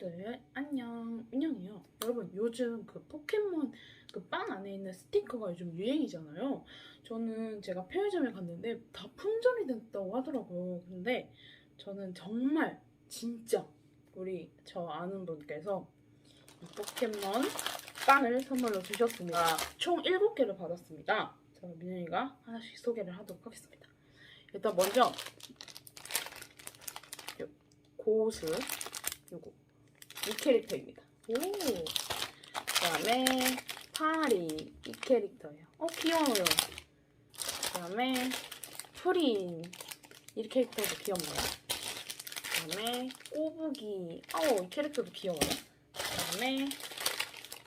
친구들 안녕. 민영이에요. 여러분 요즘 그 포켓몬 그 빵 안에 있는 스티커가 요즘 유행이잖아요. 저는 제가 편의점에 갔는데 다 품절이 됐다고 하더라고요. 근데 저는 정말 진짜 우리 저 아는 분께서 이 포켓몬 빵을 선물로 주셨습니다. 총 7개를 받았습니다. 자 민영이가 하나씩 소개를 하도록 하겠습니다. 일단 먼저 요 고스 요거 이 캐릭터입니다. 오. 그다음에 파리 이 캐릭터예요. 어 귀여워요. 그다음에 프린 이 캐릭터도 귀엽네요. 그다음에 꼬부기 어이 캐릭터도 귀여워요. 그다음에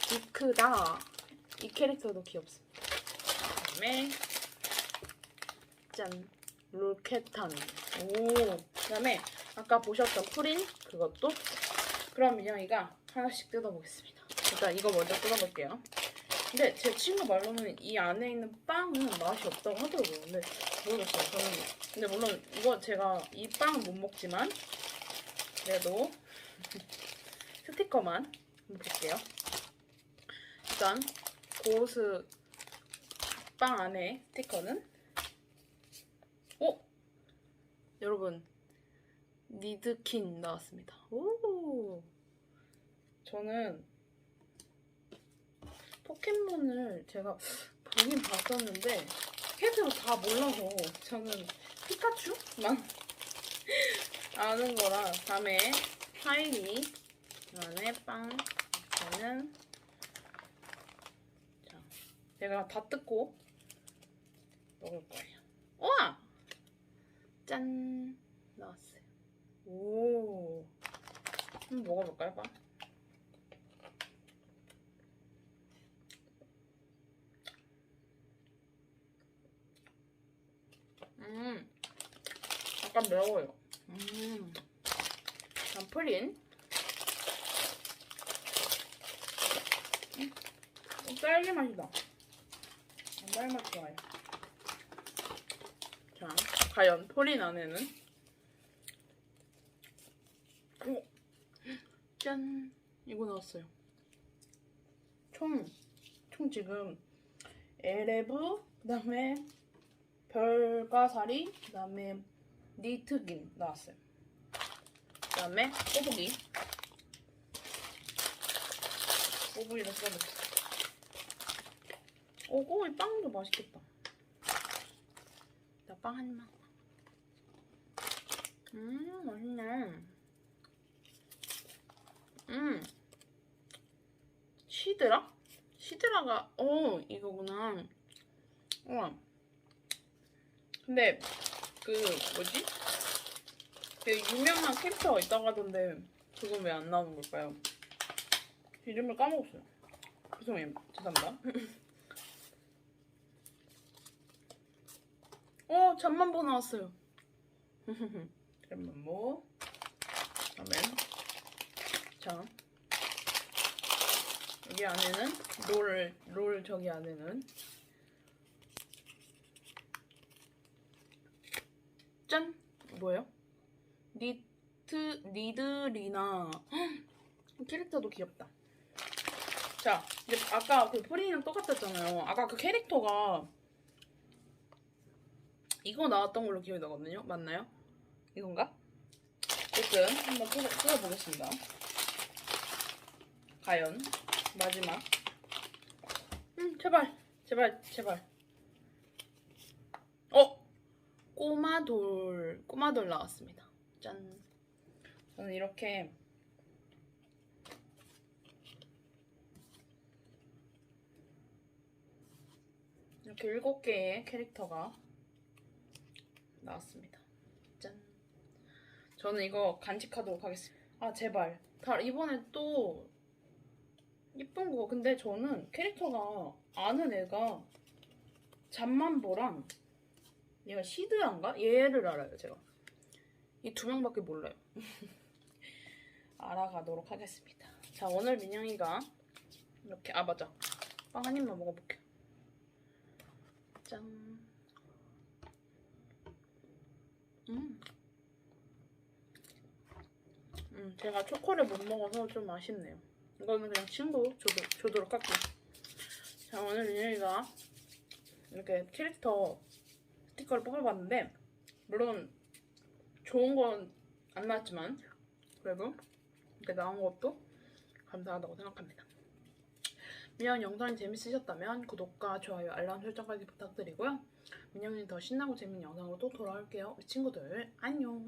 비크다 이 캐릭터도 귀엽습니다. 그다음에 짠 롤케탄 오 그다음에 아까 보셨던 프린 그것도 그럼 민영이가 하나씩 뜯어보겠습니다. 일단 이거 먼저 뜯어볼게요. 근데 제 친구 말로는 이 안에 있는 빵은 맛이 없다고 하더라고요. 근데 모르겠어요. 저는 근데 물론 이거 제가 이 빵은 못 먹지만 그래도 스티커만 볼게요. 일단 고스 빵 안에 스티커는 오 여러분 니드킨 나왔습니다. 오! 저는 포켓몬을 제가 보긴 봤었는데 캐릭터를 다 몰라서 저는 피카츄만 아는 거라 다음에 파이리 그다음에 빵 저는 자 제가 다 뜯고 먹을 거예요. 우와! 짠! 나왔어요. 오. 한번 먹어볼까요, 빵? 음. 약간 매워요. 음. 난 프린. 음. 어, 딸기 맛이다. 난 딸기 맛 좋아해요. 자, 과연 프린 안에는 오! 짠! 이거 나왔어요. 총, 총 지금 에레브, 그 다음에 별가사리, 그 다음에 니트긴 나왔어요. 그 다음에 꼬부기. 꼬부기도 써볼게요. 오, 꼬부기 빵도 맛있겠다. 나 빵 한 입만. 음, 맛있네. 음. 시드라? 시드라가, 어, 이거구나. 우와. 근데, 그, 뭐지? 되게 유명한 캐릭터가 있다고 하던데, 그건 왜 안 나오는 걸까요? 이름을 까먹었어요. 죄송해요. 죄송합니다. 어, 잠만보 나왔어요. 잠만보. 다음에 자 여기 안에는 롤, 롤 저기 안에는 짠! 뭐예요? 니트, 헉, 캐릭터도 귀엽다 자 이제 아까 그 프리랑 똑같았잖아요 아까 그 캐릭터가 이거 나왔던 걸로 기억이 나거든요 맞나요? 이건가? 어쨌든 한번 뜯어, 뜯어보겠습니다 과연? 마지막. 음 제발 제발 제발. 어? 꼬마돌 꼬마돌 나왔습니다. 짠. 저는 이렇게 이렇게 일곱 개의 캐릭터가 나왔습니다. 짠. 저는 이거 간직하도록 하겠습니다. 아 제발. 다 이번에 또 예쁜 거 근데 저는 캐릭터가 아는 애가 잠만보랑 얘가 시드한가? 얘를 알아요 제가 이 두 명밖에 몰라요 알아가도록 하겠습니다 자 오늘 민영이가 이렇게 아 맞아 빵 한 입만 먹어볼게요 짠 음. 음. 음, 제가 초코를 못 먹어서 좀 아쉽네요. 이거는 그냥 친구 줘도, 줘도록 할게요. 자, 오늘 윤영이가 이렇게 캐릭터 스티커를 뽑아봤는데, 물론 좋은 건 안 나왔지만, 그래도 이렇게 나온 것도 감사하다고 생각합니다. 민영 영상이 재밌으셨다면 구독과 좋아요, 알람 설정까지 부탁드리고요. 민영이 더 신나고 재밌는 영상으로 또 돌아올게요. 우리 친구들, 안녕!